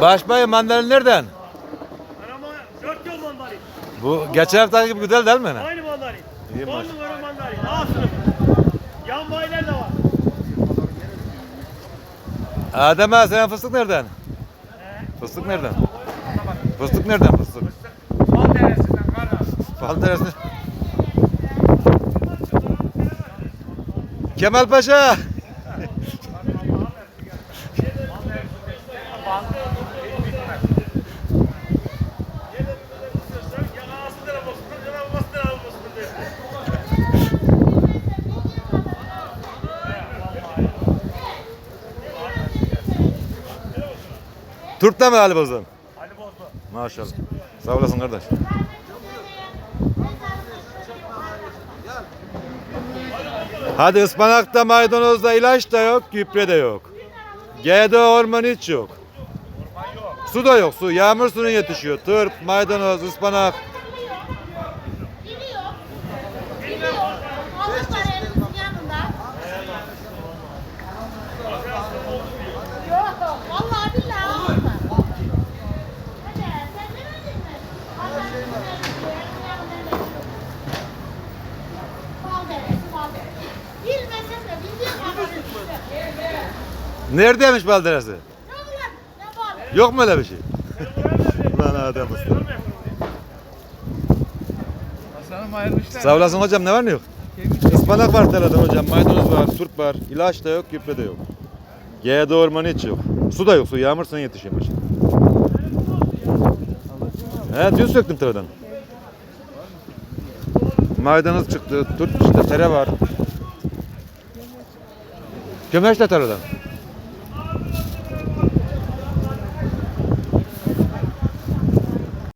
Başbayım mandalin nereden? Arama dört yol mandalin. Bu geçen hafta gibi güzel değil mi? Aynı mandalin. İyi On numara mandalin. A sınıfı. Yan bayiler de var. Adem abi senin fıstık nereden? Fıstık nereden? Fıstık nereden fıstık? Mal deresinden kara. Fal deresi. Kemal Paşa. Turp'ta mı Ali Bozan? Ali bozdu. Maşallah. Sağ olasın kardeş. Hadi ıspanakta maydanozda ilaç da yok, gübre de yok. G'de orman hiç yok. Su da yok, su. Yağmur suyun yetişiyor. Tırp, maydanoz, ıspanak. Gidiyor. Gidiyor. Allah var elimizin yanında. Yok. Vallahi billahi Allah var. Hadi sen demedin mi? Allah'ın izniyle elimizin yanında ne? Bal deresi, bal deresi. Bilmesen de bildiğin kadar işte. Neredeymiş balderesi? Ne ulan? Ne bal? Yok mu öyle bir şey? Lan Adem usta. Hasan'ım. Sağ olasın hocam ne var ne yok? Ispanak var tarladan hocam, maydanoz var, turp var, ilaç da yok, gübre de yok. G'de orman hiç yok. Su da yok, su yağmur yetişiyor maşallah. He, dün söktüm tarladan. Maydanoz çıktı, turp işte tere var. Kömeş de tarladan.